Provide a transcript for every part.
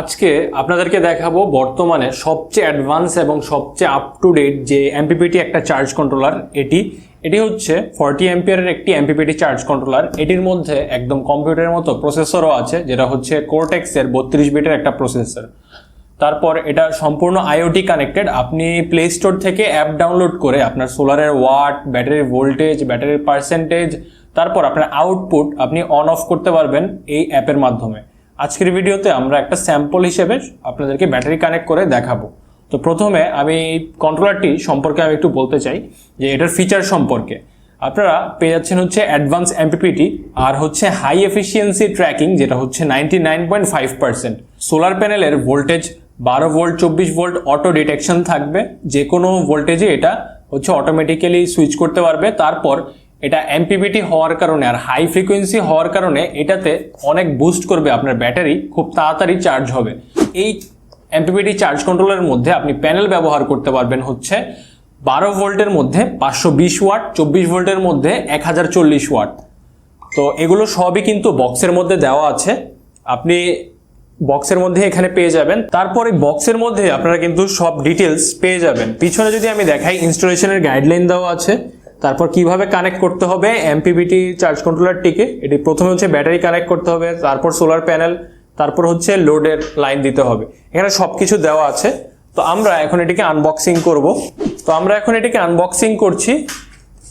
আজকে আপনাদেরকে দেখাবো বর্তমানে সবচেয়ে অ্যাডভান্স এবং সবচেয়ে আপ টু ডেট যে এমপিপিটি একটা চার্জ কন্ট্রোলার এটি। এটি হচ্ছে ফর্টি এম্পিয়ারের একটি এমপিপিটি চার্জ কন্ট্রোলার এটির মধ্যে একদম কম্পিউটারের মতো প্রসেসরও আছে, যেটা হচ্ছে কোরটেক্সের বত্রিশ বিটের একটা প্রসেসর তারপর এটা সম্পূর্ণ আইওটি কানেক্টেড আপনি প্লে স্টোর থেকে অ্যাপ ডাউনলোড করে আপনার সোলারের ওয়াট ব্যাটারির ভোল্টেজ ব্যাটারির পার্সেন্টেজ তারপর আপনার আউটপুট আপনি অন অফ করতে পারবেন এই অ্যাপের মাধ্যমে। আজকের ভিডিওতে আমরা একটা স্যাম্পল হিসেবে আপনাদেরকে ব্যাটারি কানেক্ট করে দেখাবো। তো প্রথমে আমি কন্ট্রোলারটি সম্পর্কে আমি একটু বলতে চাই যে এটার ফিচার সম্পর্কে। আপনারা পেয়ে যাচ্ছেন হচ্ছে অ্যাডভান্স এমপিপিটি আর হচ্ছে হাই এফিসিয়েন্সি ট্র্যাকিং, যেটা হচ্ছে ninety nine point five percent. Solar প্যানেলের ভোল্টেজ বারো ভোল্ট, চব্বিশ ভোল্ট অটো ডিটেকশন থাকবে। যে কোনো ভোল্টেজে এটা হচ্ছে অটোমেটিক্যালি সুইচ করতে পারবে। তারপর এটা এমপিবিটি হওয়ার কারণে আর হাই ফ্রিকোয়েন্সি হওয়ার কারণে এটাতে অনেক বুস্ট করবে আপনার ব্যাটারি, খুব তাড়াতাড়ি চার্জ হবে। এই এমপিবিটি চার্জ কন্ট্রোলের মধ্যে আপনি প্যানেল ব্যবহার করতে পারবেন হচ্ছে বারো ভোল্টের মধ্যে পাঁচশো বিশ ওয়াট, চব্বিশ ভোল্টের মধ্যে এক হাজার চল্লিশ ওয়াট। তো এগুলো সবই কিন্তু বক্সের মধ্যে দেওয়া আছে। আপনি বক্সের মধ্যে এখানে পেয়ে যাবেন। তারপরে বক্সের মধ্যে আপনারা কিন্তু সব ডিটেলস পেয়ে যাবেন। পিছনে যদি আমি দেখাই ইনস্টলেশনের গাইডলাইন দেওয়া আছে। তারপর কীভাবে কানেক্ট করতে হবে? এমপিবিটি চার্জ কন্ট্রোলারটিকে এটি প্রথমে হচ্ছে ব্যাটারি কানেক্ট করতে হবে, তারপর সোলার প্যানেল তারপর হচ্ছে লোডের লাইন দিতে হবে। এখানে সব কিছু দেওয়া আছে। তো আমরা এখন এটিকে আনবক্সিং করব। তো আমরা এখন এটিকে আনবক্সিং করছি।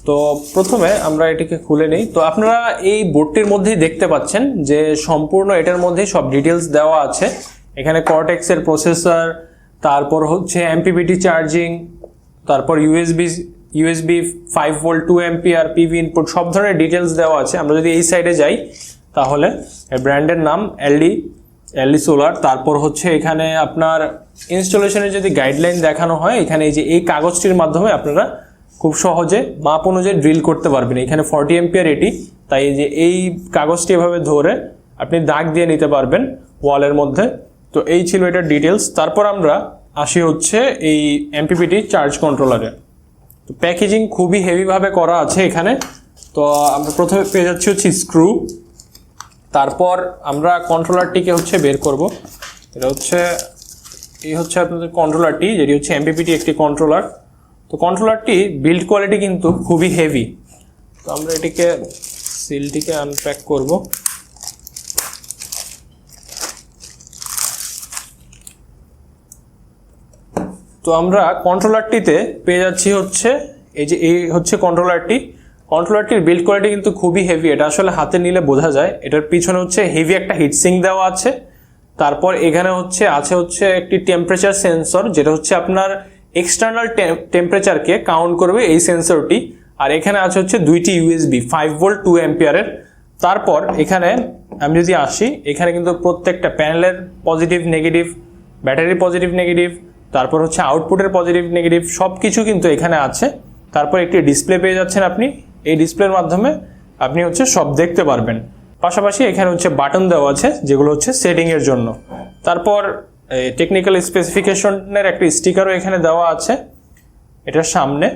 তো প্রথমে আমরা এটিকে খুলে নিই। তো আপনারা এই বোর্ডটির মধ্যেই দেখতে পাচ্ছেন যে সম্পূর্ণ এটার মধ্যেই সব ডিটেলস দেওয়া আছে। এখানে কর্টেক্সের প্রসেসর তারপর হচ্ছে এমপিবিটি চার্জিং তারপর USB USB five volt two MPR PV input সব ধরনের ডিটেলস দেওয়া আছে। আমরা যদি এই সাইডে যাই, তাহলে ব্র্যান্ডের নাম এলডি এলডি সোলার তারপর হচ্ছে এখানে আপনার ইনস্টলেশনের যদি গাইডলাইন দেখানো হয়, এখানে এই যে এই কাগজটির মাধ্যমে আপনারা খুব সহজে মাপ অনুযায়ী ড্রিল করতে পারবেন। এখানে ফর্টি এম্পিয়ার এটি। তাই এই যে এই কাগজটি এভাবে ধরে আপনি দাগ দিয়ে নিতে পারবেন ওয়ালের মধ্যে। তো এই ছিল এটার ডিটেলস তারপর আমরা আসি হচ্ছে এই এমপিপিটি চার্জ কন্ট্রোলারে তো প্যাকেজিং খুবই হেভিভাবে করা আছে এখানে। তো আমরা প্রথমে পেয়ে যাচ্ছি হচ্ছে স্ক্রু তারপর আমরা কন্ট্রোলারটিকে হচ্ছে বের করব। এটা হচ্ছে, এই হচ্ছে আপনাদের কন্ট্রোলারটি যেটি হচ্ছে এমপিপিটি একটি কন্ট্রোলার তো কন্ট্রোলারটি বিল্ড কোয়ালিটি কিন্তু খুবই হেভি তো আমরা এটিকে সিলটিকে আনপ্যাক করব। তো আমরা কন্ট্রোলারটিতে পেয়ে যাচ্ছি হচ্ছে, এই যে এই হচ্ছে কন্ট্রোলারটি কন্ট্রোলারটির বিল্ড কোয়ালিটি কিন্তু খুবই হেভি এটা আসলে হাতে নিলে বোঝা যায়। এটার পিছনে হচ্ছে হেভি একটা হিটসিং দেওয়া আছে। তারপর এখানে হচ্ছে, আছে হচ্ছে একটি টেম্পারেচার সেন্সর যেটা হচ্ছে আপনার এক্সটার্নাল টেম্পারেচারকে কাউন্ট করবে এই সেন্সরটি আর এখানে আছে হচ্ছে দুইটি ইউএসবি ফাইভ ভোল্ট টু এম্পিয়ারের তারপর এখানে আমি যদি আসি, এখানে কিন্তু প্রত্যেকটা প্যানেলের পজিটিভ নেগেটিভ ব্যাটারির পজিটিভ নেগেটিভ তারপর হচ্ছে আউটপুটের পজিটিভ নেগেটিভ সব কিছু কিন্তু এখানে আছে। তারপর একটি ডিসপ্লে পেয়ে যাচ্ছেন আপনি। এই ডিসপ্লের মাধ্যমে আপনি হচ্ছে সব দেখতে পারবেন। পাশাপাশি এখানে হচ্ছে বাটন দেওয়া আছে, যেগুলো হচ্ছে সেটিংয়ের জন্য। তারপর টেকনিক্যাল স্পেসিফিকেশনের একটা স্টিকারও এখানে দেওয়া আছে, এটার সামনে।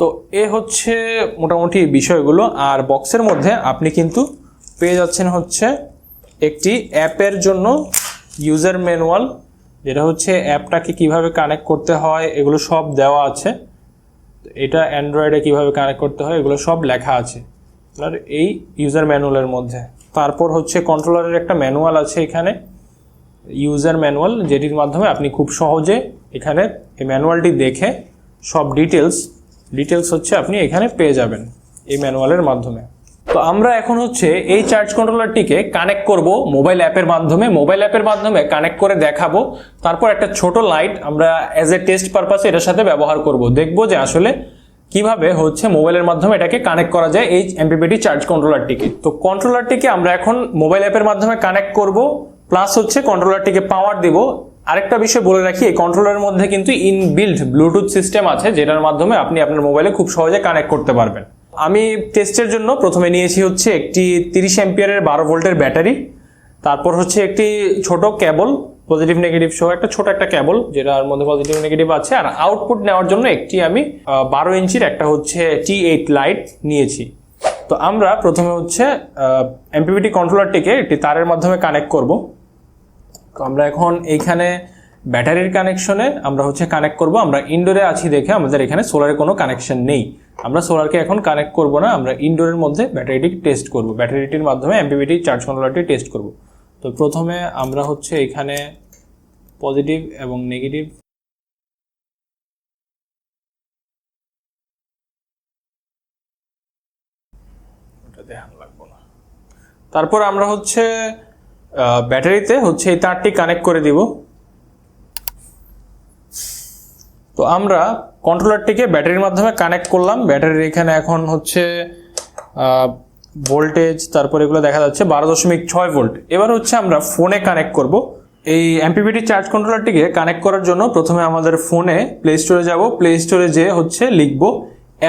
তো এ হচ্ছে মোটামুটি বিষয়গুলো। আর বক্সের মধ্যে আপনি কিন্তু পেয়ে যাচ্ছেন হচ্ছে একটি অ্যাপের জন্য ইউজার ম্যানুয়াল যেটা হচ্ছে অ্যাপটাকে কীভাবে কানেক্ট করতে হয়, এগুলো সব দেওয়া আছে। এটা অ্যান্ড্রয়েডে কীভাবে কানেক্ট করতে হয়, এগুলো সব লেখা আছে। আর এই ইউজার ম্যানুয়ালের মধ্যে। তারপর হচ্ছে কন্ট্রোলারের একটা ম্যানুয়াল আছে এখানে। ইউজার ম্যানুয়াল, যেটির মাধ্যমে আপনি খুব সহজে এখানে এই ম্যানুয়ালটি দেখে সব ডিটেলস ডিটেলস হচ্ছে আপনি এখানে পেয়ে যাবেন এই ম্যানুয়ালের মাধ্যমে। তো আমরা এখন হচ্ছে এই চার্জ কন্ট্রোলারটিকে কানেক্ট করব মোবাইল অ্যাপের মাধ্যমে। মোবাইল অ্যাপের মাধ্যমে কানেক্ট করে দেখাবো। তারপর একটা ছোট লাইট আমরা অ্যাজ এ টেস্ট পারপাসে এটার সাথে ব্যবহার করব। দেখব যে আসলে কীভাবে হচ্ছে মোবাইলের মাধ্যমে এটাকে কানেক্ট করা যায় এই এমপিপিটি চার্জ কন্ট্রোলারটিকে তো কন্ট্রোলারটিকে আমরা এখন মোবাইল অ্যাপের মাধ্যমে কানেক্ট করব প্লাস হচ্ছে কন্ট্রোলারটিকে পাওয়ার দিব। আরেকটা বিষয় বলে রাখি, এই কন্ট্রোলারের মধ্যে কিন্তু ইনবিল্ড ব্লুটুথ সিস্টেম আছে, যেটার মাধ্যমে আপনি আপনার মোবাইলে খুব সহজে কানেক্ট করতে পারবেন। আমি টেস্টের জন্য প্রথমে নিয়েছি হচ্ছে একটি তিরিশ এম্পিয়ারের বারো ভোল্টের ব্যাটারি। তারপর হচ্ছে একটি ছোট কেবল পজিটিভ নেগেটিভ সহ একটা ছোট একটা কেবল যেটার মধ্যে পজিটিভ নেগেটিভ আছে। আর আউটপুট নেওয়ার জন্য একটি আমি বারো ইঞ্চির একটা হচ্ছে টি এইট লাইট নিয়েছি। তো আমরা প্রথমে হচ্ছে এমপিভিটি কন্ট্রোলারটিকে একটি তারের মাধ্যমে কানেক্ট করব। তো আমরা এখন এইখানে ব্যাটারির কানেকশনে আমরা হচ্ছে কানেক্ট করব। আমরা ইনডোরে আছি দেখে আমাদের এখানে সোলারের কোনো কানেকশন নেই। আমরা সোলারকে এখন কানেক্ট করব না, আমরা ইনডোরের মধ্যে ব্যাটারিটি টেস্ট করব। ব্যাটারিটির মাধ্যমে এমপিপিটি চার্জ কন্ট্রোলারটি টেস্ট করব। তো প্রথমে আমরা হচ্ছে এখানে পজিটিভ এবং নেগেটিভ লাগবো তারপর আমরা হচ্ছে ব্যাটারিতে হচ্ছে এই তারটি কানেক্ট করে দিব। তো আমরা কন্ট্রোলারটিকে ব্যাটারির মাধ্যমে কানেক্ট করলাম। ব্যাটারির এখানে এখন হচ্ছে ভোল্টেজ তারপর এগুলো দেখা যাচ্ছে বারো দশমিক ছয় ভোল্ট এবার হচ্ছে আমরা ফোনে কানেক্ট করব। এই এমপিপিটি চার্জ কন্ট্রোলারটিকে কানেক্ট করার জন্য প্রথমে আমাদের ফোনে প্লে স্টোরে যাব। প্লে স্টোরে যে হচ্ছে লিখব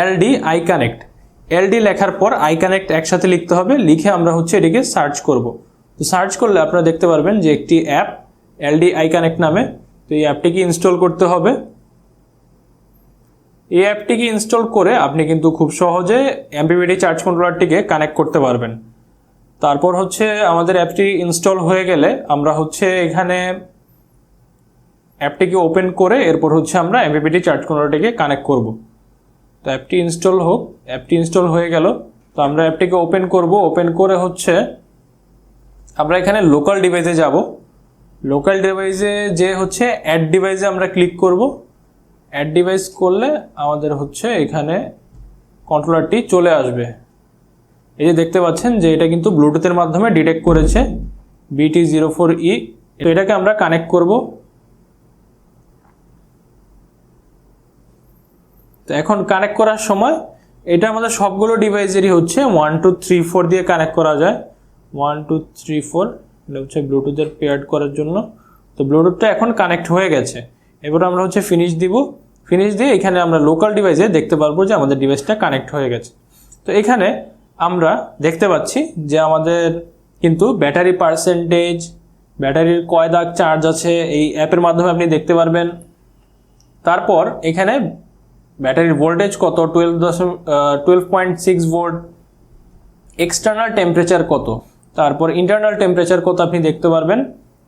এলডি আই কানেক্ট এলডি লেখার পর আই কানেক্ট একসাথে লিখতে হবে। লিখে আমরা হচ্ছে এটিকে সার্চ করব। তো সার্চ করলে আপনারা দেখতে পারবেন যে একটি অ্যাপ এলডি আই কানেক্ট নামে। তো এই অ্যাপটিকে ইনস্টল করতে হবে। এই অ্যাপটিকে ইনস্টল করে আপনি কিন্তু খুব সহজে এমপিপিটি চার্জ কন্ট্রোলারটিকে কানেক্ট করতে পারবেন। তারপর হচ্ছে আমাদের অ্যাপটি ইনস্টল হয়ে গেলে আমরা হচ্ছে এখানে অ্যাপটিকে ওপেন করে এরপর হচ্ছে আমরা এমপিপিটি চার্জ কন্ট্রোলারটিকে কানেক্ট করব। তো অ্যাপটি ইনস্টল হোক, অ্যাপটি ইনস্টল হয়ে গেল। তো আমরা অ্যাপটিকে ওপেন করব। ওপেন করে হচ্ছে আমরা এখানে লোকাল ডিভাইসে যাব। লোকাল ডিভাইসে যে হচ্ছে অ্যাড ডিভাইসে আমরা ক্লিক করব। অ্যাড ডিভাইস করলে আমাদের হচ্ছে এখানে কন্ট্রোলারটি চলে আসবে। এই যে দেখতে পাচ্ছেন যে এটা কিন্তু ব্লুটুথের মাধ্যমে ডিটেক্ট করেছে বিটি জিরো ফোর ই তো এটাকে আমরা কানেক্ট করব। তো এখন কানেক্ট করার সময় এটা আমাদের সবগুলো ডিভাইসেরই হচ্ছে ওয়ান টু থ্রি ফোর দিয়ে কানেক্ট করা যায়। ওয়ান টু থ্রি ফোর এটা হচ্ছে ব্লুটুথের পেয়ার্ড করার জন্য। তো ব্লুটুথটা এখন কানেক্ট হয়ে গেছে। এবার আমরা হচ্ছে ফিনিশ দিব। ফিনিশ দিয়ে এখানে আমরা লোকাল ডিভাইসে দেখতে পারব যে আমাদের ডিভাইসটা কানেক্ট হয়ে গেছে। তো এখানে আমরা দেখতে পাচ্ছি যে আমাদের কিন্তু ব্যাটারি পার্সেন্টেজ ব্যাটারির কয় দাগ চার্জ আছে, এই অ্যাপের মাধ্যমে আপনি দেখতে পারবেন। তারপর এখানে ব্যাটারির ভোল্টেজ কত? টুয়েলভ দশমিক twelve point six volt external temperature কত? তারপর ইন্টারনাল টেম্পারেচার কত আপনি দেখতে পারবেন?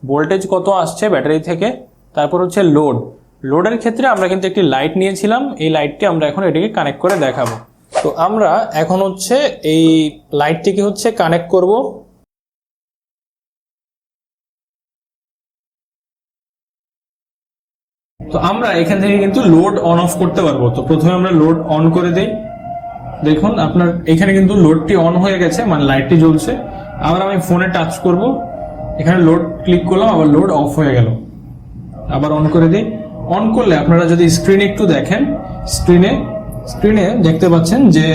ভোল্টেজ কত আসছে ব্যাটারি থেকে? তারপর হচ্ছে লোড লোডের ক্ষেত্রে আমরা কিন্তু একটি লাইট নিয়েছিলাম। এই লাইটটি আমরা এখন এটিকে কানেক্ট করে দেখাবো। তো আমরা এখন হচ্ছে এই লাইটটিকে হচ্ছে কানেক্ট করব। তো আমরা এখান থেকে কিন্তু লোড অন অফ করতে পারব। তো প্রথমে আমরা লোড অন করে দেই। দেখুন, আপনার এখানে কিন্তু লোডটি অন হয়ে গেছে মানে লাইটটি জ্বলছে। আবার আমি ফোনে টাচ করব। এখানে লোড ক্লিক করলাম, আবার লোড অফ হয়ে গেল। আবার অন করে দিই। অন করলে আপনারা যদি স্ক্রিনে একটু দেখেন স্ক্রিনে স্ক্রিনে দেখতে পাচ্ছেন যে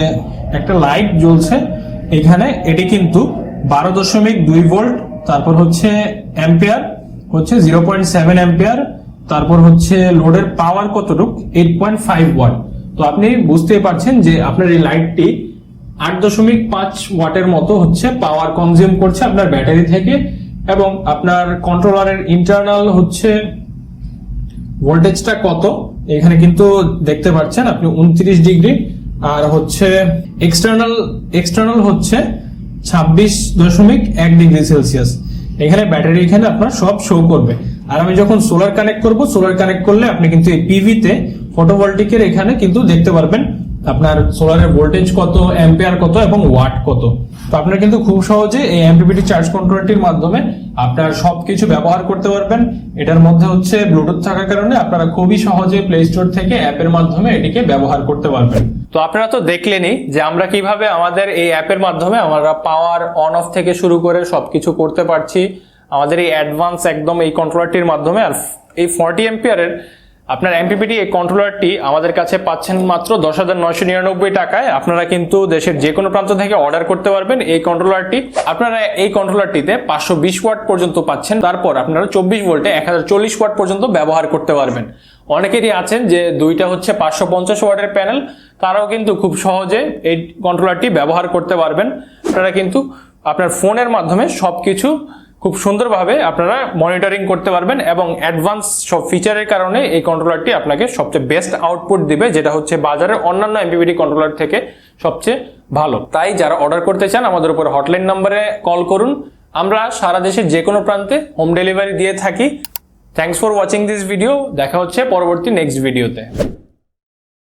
একটা লাইট জ্বলছে। এখানে এটি কিন্তু বারো দশমিক দুই ভোল্ট তারপর হচ্ছে অ্যাম্পিয়ার হচ্ছে জিরো পয়েন্ট সেভেন অ্যাম্পিয়ার তারপর হচ্ছে লোডের পাওয়ার কতটুক? এইট পয়েন্ট ফাইভ ওয়াট তো আপনি বুঝতেই পারছেন যে আপনার এই লাইটটি আট দশমিক পাঁচ ওয়াটের মতো হচ্ছে পাওয়ার কনজিউম করছে আপনার ব্যাটারি থেকে এবং আপনার কন্ট্রোলারের ইন্টারনাল হচ্ছে ভোল্টেজটা কত? এখানে কিন্তু দেখতে পাচ্ছেন আপনি উনত্রিশ ডিগ্রি। আর হচ্ছে এক্সটার্নাল এক্সটার্নাল হচ্ছে ছাব্বিশ দশমিক এক ডিগ্রি সেলসিয়াস। এখানে ব্যাটারি এখানে আপনার সব শো করবে। আর আমি যখন সোলার কানেক্ট করব সোলার কানেক্ট করলে আপনি কিন্তু এই পিভিতে ফটোভোল্টিকের এখানে কিন্তু দেখতে পারবেন আপনার সোলারের ভোল্টেজ কত অ্যাম্পিয়ার কত এবং ওয়াট কত? তো আপনারা কিন্তু খুব সহজে এই এমপিপিটি চার্জ কন্ট্রোলটির মাধ্যমে আপনারা সবকিছু ব্যবহার করতে পারবেন। এটার মধ্যে হচ্ছে ব্লুটুথ থাকার কারণে আপনারা খুবই সহজে প্লে স্টোর থেকে অ্যাপের মাধ্যমে এটিকে ব্যবহার করতে পারবেন। তো আপনারা তো দেখলেনই যে আমরা কীভাবে আমাদের এই অ্যাপের মাধ্যমে আমরা পাওয়ার অন অফ থেকে শুরু করে সবকিছু করতে পারছি। আমাদের এই অ্যাডভান্স একদম এই কন্ট্রোলারটির মাধ্যমে আর এই ফর্টি এম্পিয়ারের আপনার এমপিপিটি এই কন্ট্রোলারটি আমাদের কাছে পাচ্ছেন মাত্র দশ হাজার নয়শো নিরানব্বই টাকায়। আপনারা কিন্তু দেশের যে কোনো প্রান্ত থেকে অর্ডার করতে পারবেন এই কন্ট্রোলারটি আপনারা এই কন্ট্রোলারটিতে পাঁচশো বিশ ওয়াট পর্যন্ত পাচ্ছেন। তারপর আপনারা চব্বিশ ভোল্টে এক হাজার চল্লিশ ওয়াট পর্যন্ত ব্যবহার করতে পারবেন। অনেকেরই আছেন যে দুইটা হচ্ছে পাঁচশো পঞ্চাশ ওয়াটের প্যানেল। তারাও কিন্তু খুব সহজে এই কন্ট্রোলারটি ব্যবহার করতে পারবেন। আপনারা কিন্তু আপনার ফোনের মাধ্যমে সবকিছু খুব সুন্দরভাবে আপনারা মনিটরিং করতে পারবেন এবং অ্যাডভান্স সব ফিচারের কারণে এই কন্ট্রোলারটি আপনাকে সবচেয়ে বেস্ট আউটপুট দিবে, যেটা হচ্ছে বাজারের অন্যান্য এমপিবিডি কন্ট্রোলার থেকে সবচেয়ে ভালো। তাই যারা অর্ডার করতে চান, আমাদের উপর হটলাইন নম্বরে কল করুন। আমরা সারা দেশের যে কোনো প্রান্তে হোম ডেলিভারি দিয়ে থাকি। Thanks for watching this video দেখা হচ্ছে পরবর্তী নেক্সট ভিডিওতে